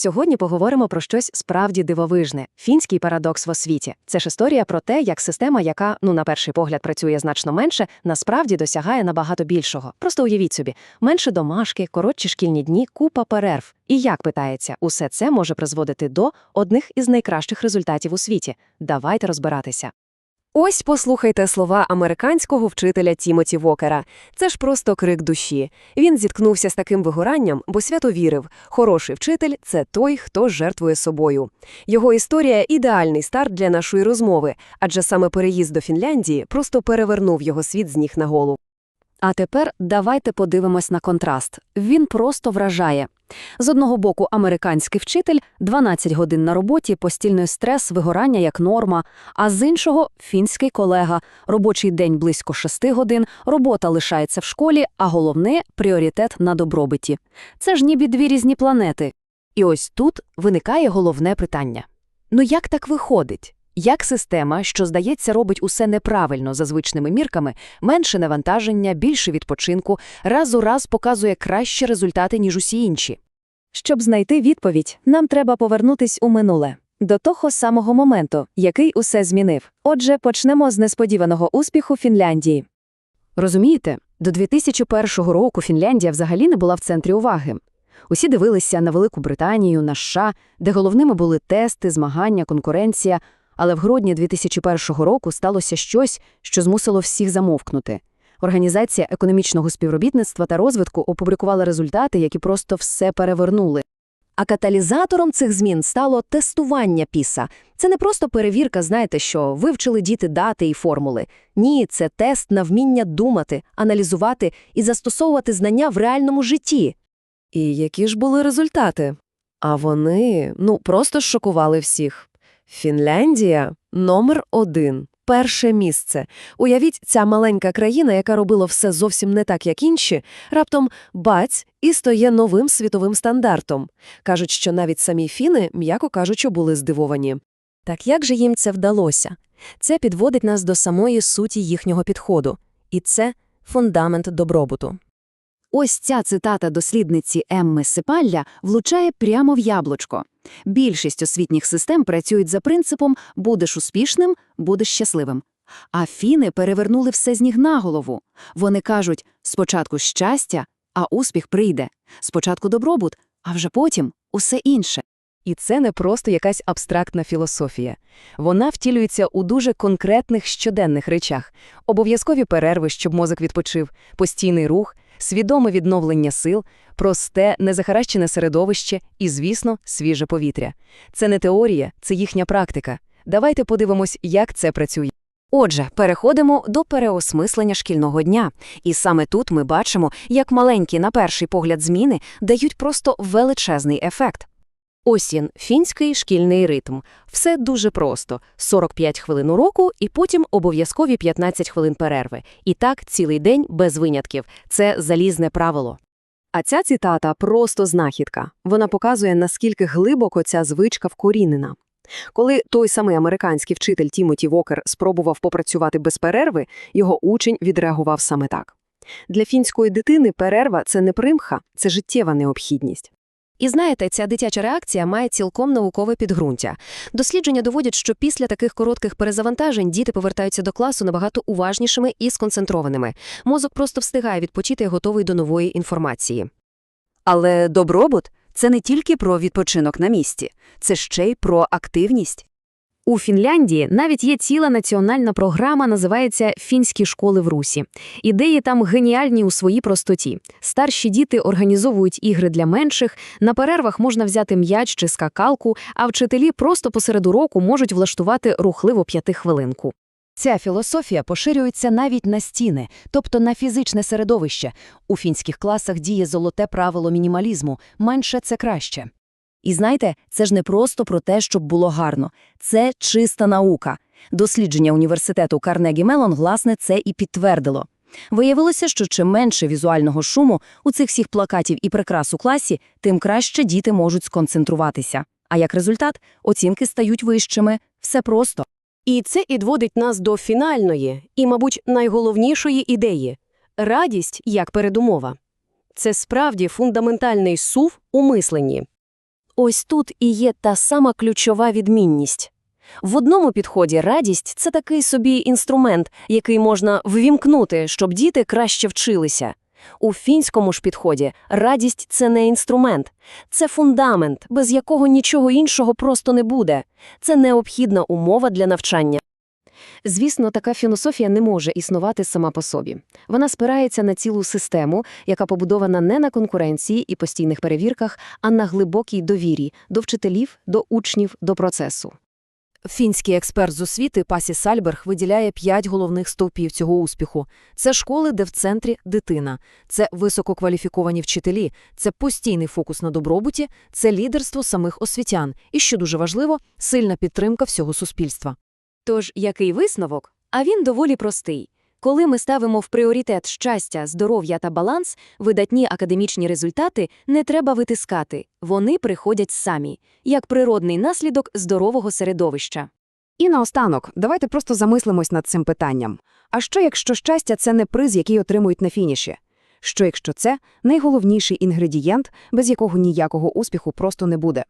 Сьогодні поговоримо про щось справді дивовижне фінський парадокс в освіті. Це ж історія про те, як система, яка, ну на перший погляд, працює значно менше, насправді досягає набагато більшого. Просто уявіть собі, менше домашки, коротші шкільні дні, купа перерв. І як питається, усе це може призводити до одних із найкращих результатів у світі. Давайте розбиратися. Ось послухайте слова американського вчителя Тімоті Вокера. Це ж просто крик душі. Він зіткнувся з таким вигоранням, бо свято вірив. Хороший вчитель це той, хто жертвує собою. Його історія ідеальний старт для нашої розмови, адже саме переїзд до Фінляндії просто перевернув його світ з ніг на голову. А тепер давайте подивимось на контраст. Він просто вражає. З одного боку, американський вчитель 12 годин на роботі, постільний стрес, вигорання як норма, а з іншого фінський колега, робочий день близько 6 годин, робота лишається в школі, а головне пріоритет на добробиті. Це ж ніби дві різні планети. І ось тут виникає головне питання. Ну як так виходить? Як система, що, здається, робить усе неправильно за звичними мірками, менше навантаження, більше відпочинку, раз у раз показує кращі результати, ніж усі інші? Щоб знайти відповідь, нам треба повернутись у минуле. До того самого моменту, який усе змінив. Отже, почнемо з несподіваного успіху Фінляндії. Розумієте, до 2001 року Фінляндія взагалі не була в центрі уваги. Усі дивилися на Велику Британію, на США, де головними були тести, змагання, конкуренція, але в грудні 2001 року сталося щось, що змусило всіх замовкнути. Організація економічного співробітництва та розвитку опублікувала результати, які просто все перевернули. А каталізатором цих змін стало тестування піса. Це не просто перевірка, знаєте, що вивчили діти дати і формули. Ні, це тест на вміння думати, аналізувати і застосовувати знання в реальному житті. І які ж були результати? А вони, ну, просто шокували всіх. Фінляндія – номер один. Перше місце. Уявіть, ця маленька країна, яка робила все зовсім не так, як інші, раптом баць і стає новим світовим стандартом. Кажуть, що навіть самі фіни, м'яко кажучи, були здивовані. Так як же їм це вдалося? Це підводить нас до самої суті їхнього підходу. І це фундамент добробуту. Ось ця цитата дослідниці Емми Сипалля влучає прямо в яблучко. Більшість освітніх систем працюють за принципом «будеш успішним, будеш щасливим». А фіни перевернули все з ніг на голову. Вони кажуть спочатку щастя, а успіх прийде, спочатку добробут, а вже потім усе інше. І це не просто якась абстрактна філософія. Вона втілюється у дуже конкретних щоденних речах: обов'язкові перерви, щоб мозок відпочив, постійний рух, свідоме відновлення сил, просте, незахаращене середовище і, звісно, свіже повітря. Це не теорія, це їхня практика. Давайте подивимось, як це працює. Отже, переходимо до переосмислення шкільного дня. І саме тут ми бачимо, як маленькі, на перший погляд, зміни дають просто величезний ефект. Осінь – фінський шкільний ритм. Все дуже просто. 45 хвилин уроку і потім обов'язкові 15 хвилин перерви. І так цілий день без винятків. Це залізне правило. А ця цитата просто знахідка. Вона показує, наскільки глибоко ця звичка вкорінена. Коли той самий американський вчитель Тімоті Вокер спробував попрацювати без перерви, його учень відреагував саме так. Для фінської дитини перерва – це не примха, це життєва необхідність. І знаєте, ця дитяча реакція має цілком наукове підґрунтя. Дослідження доводять, що після таких коротких перезавантажень діти повертаються до класу набагато уважнішими і сконцентрованими. Мозок просто встигає відпочити і готовий до нової інформації. Але добробут – це не тільки про відпочинок на місці, це ще й про активність. У Фінляндії навіть є ціла національна програма, називається Фінські школи в Русі. Ідеї там геніальні у своїй простоті. Старші діти організовують ігри для менших, на перервах можна взяти м'яч чи скакалку, а вчителі просто посеред уроку можуть влаштувати рухливо п'ятихвилинку. Ця філософія поширюється навіть на стіни, тобто на фізичне середовище. У фінських класах діє золоте правило мінімалізму – менше – це краще. І знаєте, це ж не просто про те, щоб було гарно. Це чиста наука. Дослідження університету Карнегі Мелон, власне, це і підтвердило. Виявилося, що чим менше візуального шуму у цих всіх плакатів і прикрас у класі, тим краще діти можуть сконцентруватися. А як результат, оцінки стають вищими. Все просто. І це відводить нас до фінальної і, мабуть, найголовнішої ідеї – радість як передумова. Це справді фундаментальний сув у мисленні. Ось тут і є та сама ключова відмінність. В одному підході радість це такий собі інструмент, який можна ввімкнути, щоб діти краще вчилися. У фінському ж підході радість це не інструмент, це фундамент, без якого нічого іншого просто не буде. Це необхідна умова для навчання. Звісно, така філософія не може існувати сама по собі. Вона спирається на цілу систему, яка побудована не на конкуренції і постійних перевірках, а на глибокій довірі до вчителів, до учнів, до процесу. Фінський експерт з освіти Пасі Сальберг виділяє п'ять головних стовпів цього успіху. Це школи, де в центрі дитина, це висококваліфіковані вчителі, це постійний фокус на добробуті, це лідерство самих освітян і, що дуже важливо, сильна підтримка всього суспільства. Тож, який висновок? А він доволі простий. Коли ми ставимо в пріоритет щастя, здоров'я та баланс, видатні академічні результати не треба витискати, вони приходять самі, як природний наслідок здорового середовища. І наостанок, давайте просто замислимось над цим питанням. А що, якщо щастя – це не приз, який отримують на фініші? Що, якщо це найголовніший інгредієнт, без якого ніякого успіху просто не буде?